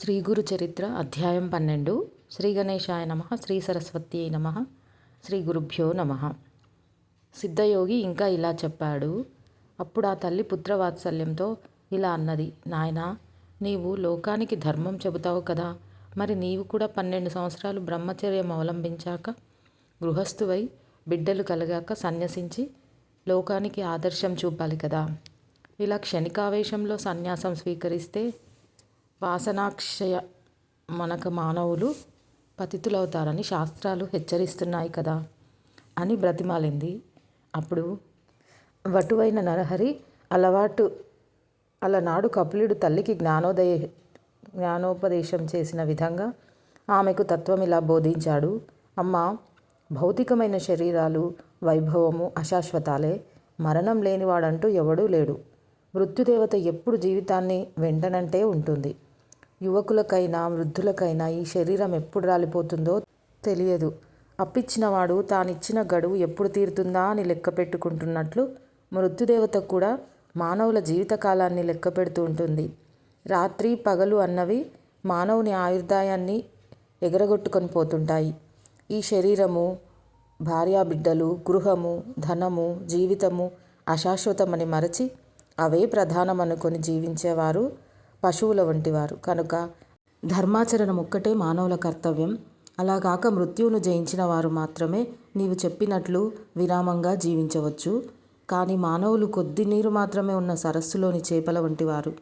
శ్రీ గురు చరిత్ర అధ్యాయం పన్నెండు. శ్రీ గణేశాయ నమ శ్రీ సరస్వతి నమ శ్రీ గురుభ్యో నమ. సిద్ధయోగి ఇంకా ఇలా చెప్పాడు అప్పుడు ఆ తల్లి పుత్రవాత్సల్యంతో ఇలా అన్నది నాయనా నీవు లోకానికి ధర్మం చెబుతావు కదా మరి నీవు కూడా పన్నెండు సంవత్సరాలు బ్రహ్మచర్యం అవలంబించాక గృహస్థువై బిడ్డలు కలగాక సన్యసించి లోకానికి ఆదర్శం చూపాలి కదా. ఇలా క్షణికావేశంలో సన్యాసం స్వీకరిస్తే వాసనాక్షయ మనక మానవులు పతితులవుతారని శాస్త్రాలు హెచ్చరిస్తున్నాయి కదా అని బ్రతిమాలింది. అప్పుడు వటువైన నరహరి అలవాటు అలనాడు కపిలుడు తల్లికి జ్ఞానోదయ జ్ఞానోపదేశం చేసిన విధంగా ఆమెకు తత్వం ఇలా బోధించాడు. అమ్మ భౌతికమైన శరీరాలు వైభవము అశాశ్వతాలే మరణం లేనివాడంటూ ఎవడూ లేడు. మృత్యుదేవత ఎప్పుడు జీవితాన్ని వెంటనంటే ఉంటుంది. యువకులకైనా వృద్ధులకైనా ఈ శరీరం ఎప్పుడు రాలిపోతుందో తెలియదు. అప్పిచ్చినవాడు తానిచ్చిన గడువు ఎప్పుడు తీరుతుందా అని లెక్క పెట్టుకుంటున్నట్లు మృత్యుదేవత కూడా మానవుల జీవితకాలాన్ని లెక్క పెడుతూ ఉంటుంది. రాత్రి పగలు అన్నవి మానవుని ఆయుర్దాయాన్ని ఎగరగొట్టుకొని పోతుంటాయి. ఈ శరీరము భార్యాబిడ్డలు గృహము ధనము జీవితము అశాశ్వతమని మరచి అవే ప్రధానమనుకొని జీవించేవారు పశువుల వంటివారు కనుక ధర్మాచరణం ఒక్కటే మానవుల కర్తవ్యం. అలా కాక మృత్యువును జయించిన వారు మాత్రమే నీవు చెప్పినట్లు విరామంగా జీవించవచ్చు. కానీ మానవులు కొద్ది నీరు మాత్రమే ఉన్న సరస్సులోని చేపల వంటివారు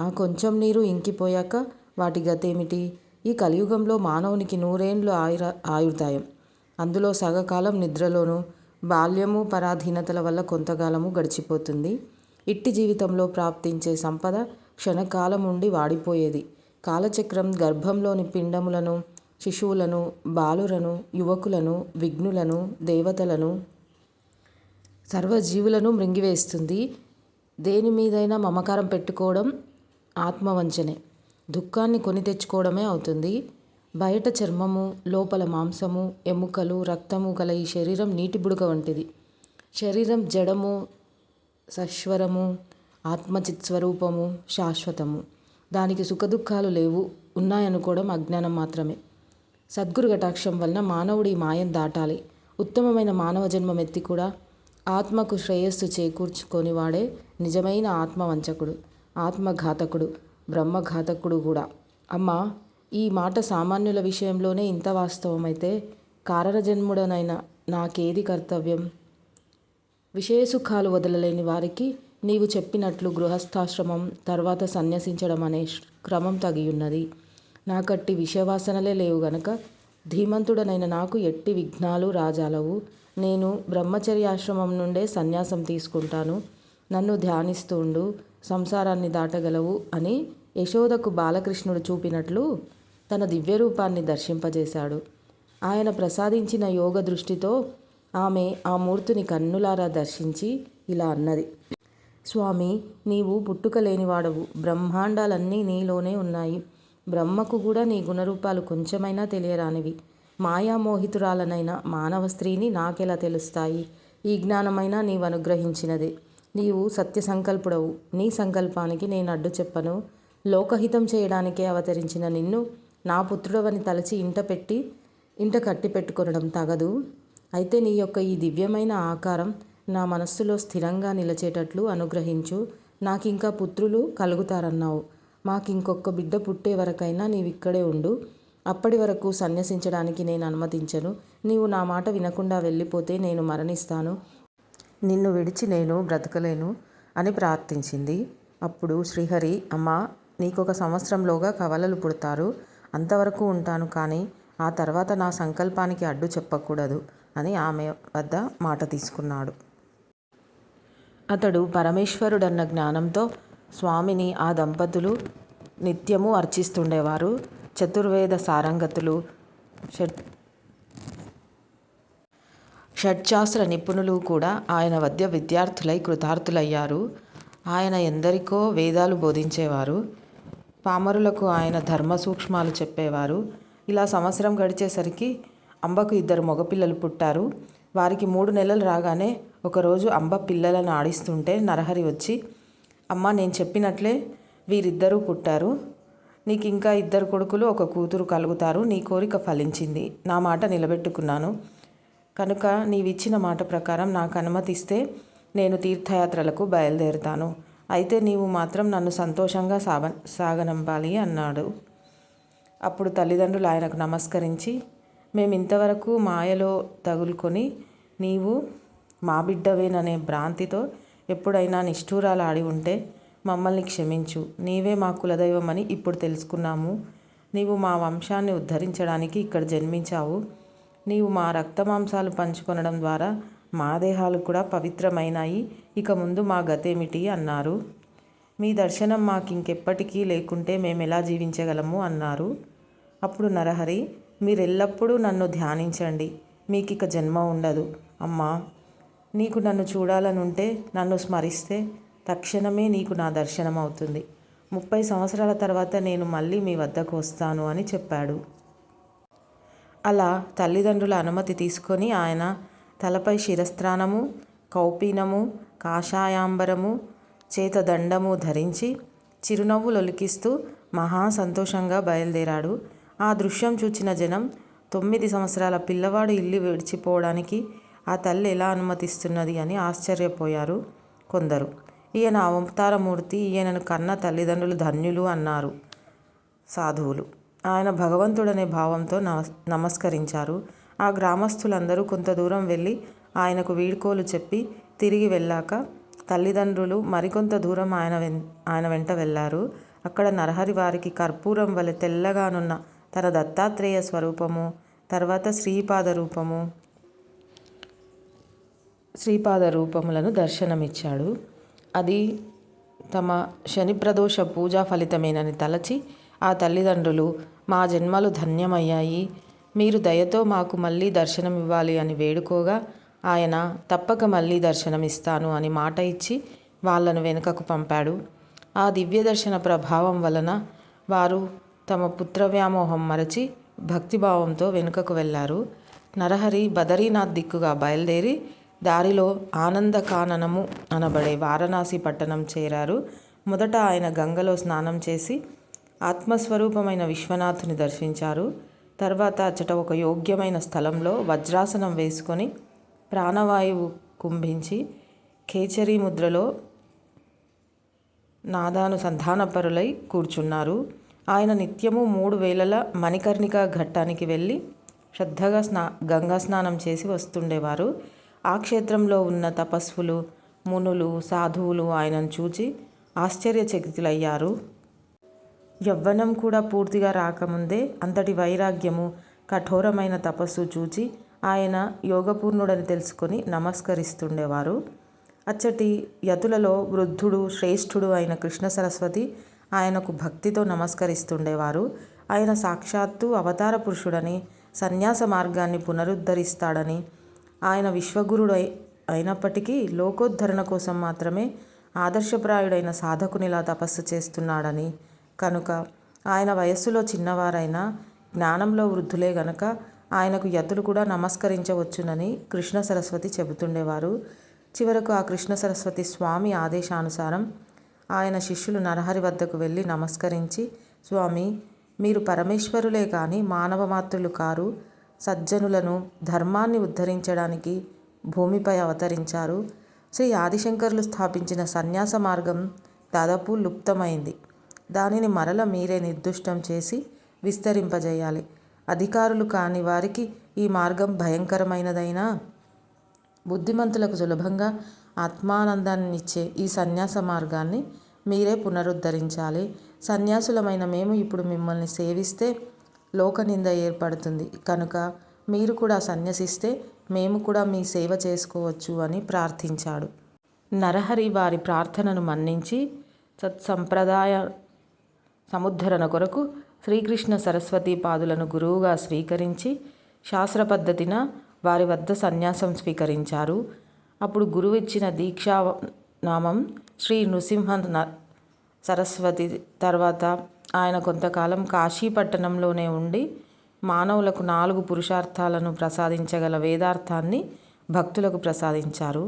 ఆ కొంచెం నీరు ఇంకిపోయాక వాటి గతేమిటి? ఈ కలియుగంలో మానవునికి నూరేండ్లు ఆయుర ఆయుర్దాయం. అందులో సగకాలం నిద్రలోనూ బాల్యము పరాధీనతల వల్ల కొంతకాలము గడిచిపోతుంది. ఇట్టి జీవితంలో ప్రాప్తించే సంపద క్షణకాలం ఉండి వాడిపోయేది. కాలచక్రం గర్భంలోని పిండములను శిశువులను బాలురను యువకులను విఘ్నులను దేవతలను సర్వజీవులను మృంగివేస్తుంది దేని మీదైనా మమకారం పెట్టుకోవడం ఆత్మవంచనే. దుఃఖాన్ని కొని తెచ్చుకోవడమే అవుతుంది. బయట చర్మము లోపల మాంసము ఎముకలు రక్తము గల ఈ శరీరం నీటి బుడక వంటిది. శరీరం జడము సశ్వరము ఆత్మచిత్స్వరూపము శాశ్వతము. దానికి సుఖదుఖాలు లేవు ఉన్నాయనుకోవడం అజ్ఞానం మాత్రమే. సద్గురు కటాక్షం వలన మానవుడి మాయం దాటాలి. ఉత్తమమైన మానవ జన్మం ఎత్తి కూడా ఆత్మకు శ్రేయస్సు చేకూర్చుకొని వాడే నిజమైన ఆత్మవంచకుడు ఆత్మఘాతకుడు బ్రహ్మఘాతకుడు కూడా. అమ్మ ఈ మాట సామాన్యుల విషయంలోనే ఇంత వాస్తవమైతే కారణజన్ముడనైన నాకేది కర్తవ్యం? విషయసుఖాలు వదలలేని వారికి నీవు చెప్పినట్లు గృహస్థాశ్రమం తర్వాత సన్యసించడం అనే క్రమం తగియున్నది. నాకట్టి విషవాసనలే లేవు గనక ధీమంతుడనైన నాకు ఎట్టి విఘ్నాలు రాజాలవు. నేను బ్రహ్మచర్యాశ్రమం నుండే సన్యాసం తీసుకుంటాను. నన్ను ధ్యానిస్తుండు సంసారాన్ని దాటగలవు అని యశోదకు బాలకృష్ణుడు చూపినట్లు తన దివ్యరూపాన్ని దర్శింపజేశాడు. ఆయన ప్రసాదించిన యోగ దృష్టితో ఆమె ఆ మూర్తిని కన్నులారా దర్శించి ఇలా అన్నది. స్వామి నీవు పుట్టుక లేనివాడవు బ్రహ్మాండాలన్నీ నీలోనే ఉన్నాయి. బ్రహ్మకు కూడా నీ గుణరూపాలు కొంచెమైనా తెలియరానివి. మాయామోహితురాలనైన మానవ స్త్రీని నాకెలా తెలుస్తాయి? ఈ జ్ఞానమైనా నీవు అనుగ్రహించినదే నీవు సత్య సంకల్పుడవు నీ సంకల్పానికి నేను అడ్డు చెప్పను. లోకహితం చేయడానికే అవతరించిన నిన్ను నా పుత్రుడవని తలచి ఇంట పెట్టి ఇంట కట్టి పెట్టుకొనడం తగదు. అయితే నీ యొక్క ఈ దివ్యమైన ఆకారం నా మనస్సులో స్థిరంగా నిలిచేటట్లు అనుగ్రహించు. నాకింకా పుత్రులు కలుగుతారన్నావు. మాకింకొక్క బిడ్డ పుట్టే వరకైనా నీవిక్కడే ఉండు. అప్పటి వరకు సన్యసించడానికి నేను అనుమతించను. నీవు నా మాట వినకుండా వెళ్ళిపోతే నేను మరణిస్తాను. నిన్ను విడిచి నేను బ్రతకలేను అని ప్రార్థించింది. అప్పుడు శ్రీహరి అమ్మా నీకొక సంవత్సరంలోగా కవలలు పుడతారు. అంతవరకు ఉంటాను కానీ ఆ తర్వాత నా సంకల్పానికి అడ్డు చెప్పకూడదు అని ఆమె వద్ద మాట తీసుకున్నాడు. అతడు పరమేశ్వరుడన్న జ్ఞానంతో స్వామిని ఆ దంపతులు నిత్యము అర్చిస్తుండేవారు. చతుర్వేద సారంగతులు షట్ షడ్శాస్త్ర నిపుణులు కూడా ఆయన వద్ద విద్యార్థులై కృతార్థులయ్యారు. ఆయన ఎందరికో వేదాలు బోధించేవారు. పామరులకు ఆయన ధర్మ సూక్ష్మాలు చెప్పేవారు. ఇలా సంవత్సరం గడిచేసరికి అంబకు ఇద్దరు మగపిల్లలు పుట్టారు. వారికి మూడు నెలలు రాగానే ఒకరోజు అంబ పిల్లలను ఆడిస్తుంటే నరహరి వచ్చి అమ్మ నేను చెప్పినట్లే వీరిద్దరూ పుట్టారు. నీకు ఇంకా ఇద్దరు కొడుకులు ఒక కూతురు కలుగుతారు. నీ కోరిక ఫలించింది. నా మాట నిలబెట్టుకున్నాను. కనుక నీవిచ్చిన మాట ప్రకారం నాకు అనుమతిస్తే నేను తీర్థయాత్రలకు బయలుదేరుతాను. అయితే నీవు మాత్రం నన్ను సంతోషంగా సాగ సాగనంపాలి అన్నాడు. అప్పుడు తల్లిదండ్రులు ఆయనకు నమస్కరించి మేము ఇంతవరకు మాయలో తగులుకొని నీవు మా బిడ్డవేననే భ్రాంతితో ఎప్పుడైనా నిష్ఠూరాలాడి ఉంటే మమ్మల్ని క్షమించు. నీవే మా కులదైవమని ఇప్పుడు తెలుసుకున్నాము. నీవు మా వంశాన్ని ఉద్ధరించడానికి ఇక్కడ జన్మించావు. నీవు మా రక్తమాంసాలు పంచుకొనడం ద్వారా మా దేహాలు కూడా పవిత్రమైనాయి. ఇక ముందు మా గతేమిటి అన్నారు. మీ దర్శనం మాకు ఇంకెప్పటికీ లేకుంటే మేము ఎలా జీవించగలము అన్నారు. అప్పుడు నరహరి మీరెల్లప్పుడూ నన్ను ధ్యానించండి. మీకు ఇక జన్మ ఉండదు. అమ్మా నీకు నన్ను చూడాలనుంటే నన్ను స్మరిస్తే తక్షణమే నీకు నా దర్శనం అవుతుంది ముప్పై సంవత్సరాల తర్వాత నేను మళ్ళీ మీ వద్దకు వస్తాను అని చెప్పాడు. అలా తల్లిదండ్రుల అనుమతి తీసుకొని ఆయన తలపై శిరస్త్రాణము కౌపీనము కాషాయాంబరము చేతదండము ధరించి చిరునవ్వులొలికిస్తూ మహా సంతోషంగా బయలుదేరాడు. ఆ దృశ్యం చూచిన జనం తొమ్మిది సంవత్సరాల పిల్లవాడు ఇల్లు విడిచిపోవడానికి ఆ తల్లి ఎలా అనుమతిస్తున్నది అని ఆశ్చర్యపోయారు కొందరు. ఈయన అవతారమూర్తి ఈయనను కన్న తల్లిదండ్రులు ధన్యులు అన్నారు సాధువులు. ఆయన భగవంతుడనే భావంతో నమస్ నమస్కరించారు. ఆ గ్రామస్తులందరూ కొంత దూరం వెళ్ళి ఆయనకు వీడ్కోలు చెప్పి తిరిగి వెళ్ళాక తల్లిదండ్రులు మరికొంత దూరం ఆయన వెన్ ఆయన వెంట వెళ్ళారు. అక్కడ నరహరి వారికి కర్పూరం వలె తెల్లగానున్న తన దత్తాత్రేయ స్వరూపము తర్వాత శ్రీపాద రూపము శ్రీపాద రూపములను దర్శనమిచ్చాడు. అది తమ శనిప్రదోష పూజా ఫలితమేనని తలచి ఆ తల్లిదండ్రులు మా జన్మలు ధన్యమయ్యాయి. మీరు దయతో మాకు మళ్ళీ దర్శనమివ్వాలి అని వేడుకోగా ఆయన తప్పక మళ్ళీ దర్శనమిస్తాను అని మాట ఇచ్చి వాళ్ళను వెనుకకు పంపాడు. ఆ దివ్య దర్శన ప్రభావం వలన వారు తమ పుత్ర వ్యామోహం మరచి భక్తిభావంతో వెనుకకు వెళ్ళారు నరహరి బదరీనాథ్ దిక్కుగా బయలుదేరి దారిలో ఆనందకాననము అనబడే వారణాసి పట్టణం చేరారు. మొదట ఆయన గంగలో స్నానం చేసి ఆత్మస్వరూపమైన విశ్వనాథుని దర్శించారు. తర్వాత అచ్చట ఒక యోగ్యమైన స్థలంలో వజ్రాసనం వేసుకొని ప్రాణవాయువు కుంభించి కేచరీ ముద్రలో నాదానుసంధానపరులై కూర్చున్నారు. ఆయన నిత్యము మూడు వేలల మణికర్ణిక ఘట్టానికి వెళ్ళి శ్రద్ధగా స్నా గంగా స్నానం చేసి వస్తుండేవారు. ఆ క్షేత్రంలో ఉన్న తపస్సులు మునులు సాధువులు ఆయనను చూచి ఆశ్చర్యచకితులయ్యారు. యవ్వనం కూడా పూర్తిగా రాకముందే అంతటి వైరాగ్యము కఠోరమైన తపస్సు చూచి ఆయన యోగపూర్ణుడని తెలుసుకొని నమస్కరిస్తుండేవారు. అచ్చటి యతులలో వృద్ధుడు శ్రేష్ఠుడు అయిన కృష్ణ సరస్వతి ఆయనకు భక్తితో నమస్కరిస్తుండేవారు. ఆయన సాక్షాత్తు అవతార పురుషుడని సన్యాస మార్గాన్ని పునరుద్ధరిస్తాడని ఆయన విశ్వగురుడు అయినప్పటికీ లోకోద్ధరణ కోసం మాత్రమే ఆదర్శప్రాయుడైన సాధకునిలా తపస్సు చేస్తున్నాడని కనుక ఆయన వయస్సులో చిన్నవారైనా జ్ఞానంలో వృద్ధులే గనక ఆయనకు యతులు కూడా నమస్కరించవచ్చునని కృష్ణ సరస్వతి చెబుతుండేవారు. చివరకు ఆ కృష్ణ సరస్వతి స్వామి ఆదేశానుసారం ఆయన శిష్యులు నరహరి వద్దకు వెళ్ళి నమస్కరించి స్వామి మీరు పరమేశ్వరులే కానీ మానవ మాతృలు కారు. సజ్జనులను ధర్మాన్ని ఉద్ధరించడానికి భూమిపై అవతరించారు. శ్రీ ఆదిశంకర్లు స్థాపించిన సన్యాస మార్గం దాదాపు లుప్తమైంది. దానిని మరల మీరే నిర్దుష్టం చేసి విస్తరింపజేయాలి. అధికారులు కాని వారికి ఈ మార్గం భయంకరమైనదైనా? బుద్ధిమంతులకు సులభంగా ఆత్మానందాన్ని ఇచ్చే ఈ సన్యాస మార్గాన్ని మీరే పునరుద్ధరించాలి. సన్యాసులమైన మేము ఇప్పుడు మిమ్మల్ని సేవిస్తే లోకనింద ఏర్పడుతుంది. కనుక మీరు కూడా సన్యసిస్తే మేము కూడా మీ సేవ చేసుకోవచ్చు అని ప్రార్థించాడు. నరహరి వారి ప్రార్థనను మన్నించి సత్సంప్రదాయ సముద్ధరణ కొరకు శ్రీకృష్ణ సరస్వతి పాదులను గురువుగా స్వీకరించి శాస్త్ర పద్ధతిన వారి వద్ద సన్యాసం స్వీకరించారు. అప్పుడు గురువు ఇచ్చిన దీక్షా నామం శ్రీ నృసింహ సరస్వతి తర్వాత ఆయన కొంతకాలం కాశీపట్టణంలోనే ఉండి మానవులకు నాలుగు పురుషార్థాలను ప్రసాదించగల వేదార్థాన్ని భక్తులకు ప్రసాదించారు.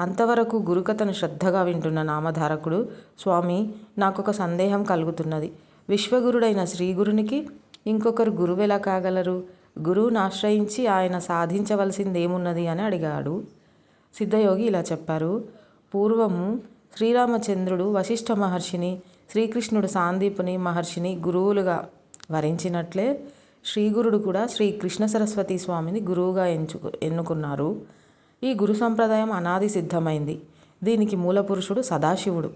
అంతవరకు గురుకథను శ్రద్ధగా వింటున్న నామధారకుడు స్వామి నాకొక సందేహం కలుగుతున్నది. విశ్వగురుడైన శ్రీగురునికి ఇంకొకరు గురువు ఎలా కాగలరు? గురువును ఆశ్రయించి ఆయన సాధించవలసిందేమున్నది అని అడిగాడు. సిద్ధయోగి ఇలా చెప్పారు పూర్వము శ్రీరామచంద్రుడు వశిష్ఠ మహర్షిని శ్రీకృష్ణుడు సాందీపుని మహర్షిని గురువులుగా వరించినట్లే శ్రీగురుడు కూడా శ్రీ కృష్ణ సరస్వతి స్వామిని గురువుగా ఎంచుకు ఎన్నుకున్నారు. ఈ గురు సంప్రదాయం అనాది సిద్ధమైంది. దీనికి మూల పురుషుడు సదాశివుడు.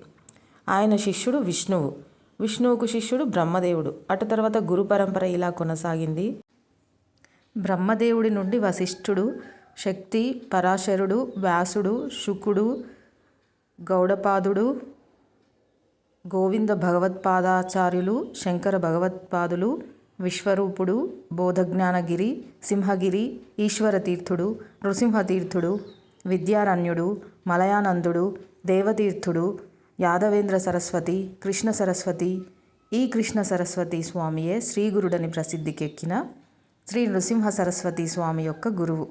ఆయన శిష్యుడు విష్ణువు. విష్ణువుకు శిష్యుడు బ్రహ్మదేవుడు. అటు తర్వాత గురు పరంపర ఇలా కొనసాగింది. బ్రహ్మదేవుడి నుండి వశిష్ఠుడు శక్తి పరాశరుడు వ్యాసుడు శుకుడు గౌడపాదుడు గోవింద భగవత్పాదాచార్యులు శంకర భగవత్పాదులు విశ్వరూపుడు బోధజ్ఞానగిరి సింహగిరి ఈశ్వరతీర్థుడు నృసింహతీర్థుడు విద్యారణ్యుడు మలయానందుడు దేవతీర్థుడు యాదవేంద్ర సరస్వతి కృష్ణ సరస్వతి. ఈ కృష్ణ సరస్వతి స్వామియే శ్రీగురుడని ప్రసిద్ధికెక్కిన శ్రీ నృసింహ సరస్వతి స్వామి యొక్క గురువు.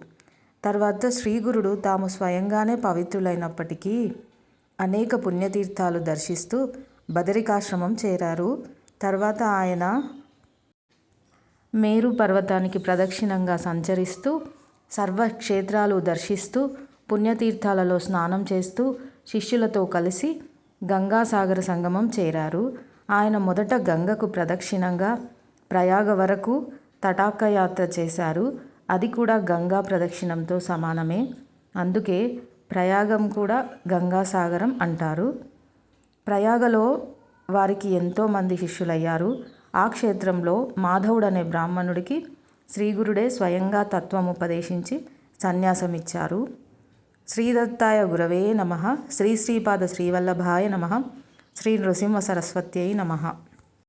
తర్వాత శ్రీగురుడు తాము స్వయంగానే పవిత్రులైనప్పటికీ అనేక పుణ్యతీర్థాలు దర్శిస్తూ బదరికాశ్రమం చేరారు. తర్వాత ఆయన మేరు పర్వతానికి ప్రదక్షిణంగా సంచరిస్తూ సర్వక్షేత్రాలు దర్శిస్తూ పుణ్యతీర్థాలలో స్నానం చేస్తూ శిష్యులతో కలిసి గంగాసాగర సంగమం చేరారు. ఆయన మొదట గంగకు ప్రదక్షిణంగా ప్రయాగ వరకు తటాకయాత్ర చేశారు. అది కూడా గంగా ప్రదక్షిణంతో సమానమే. అందుకే ప్రయాగం కూడా గంగాసాగరం అంటారు. ప్రయాగలో వారికి ఎంతోమంది శిష్యులయ్యారు. ఆ క్షేత్రంలో మాధవుడు అనే బ్రాహ్మణుడికి శ్రీగురుడే స్వయంగా తత్వం ఉపదేశించి సన్యాసమిచ్చారు. శ్రీదత్తాయ గురవే నమ. శ్రీ శ్రీపాద శ్రీవల్లభాయ నమ. శ్రీ నృసింహ సరస్వత్యై నమ.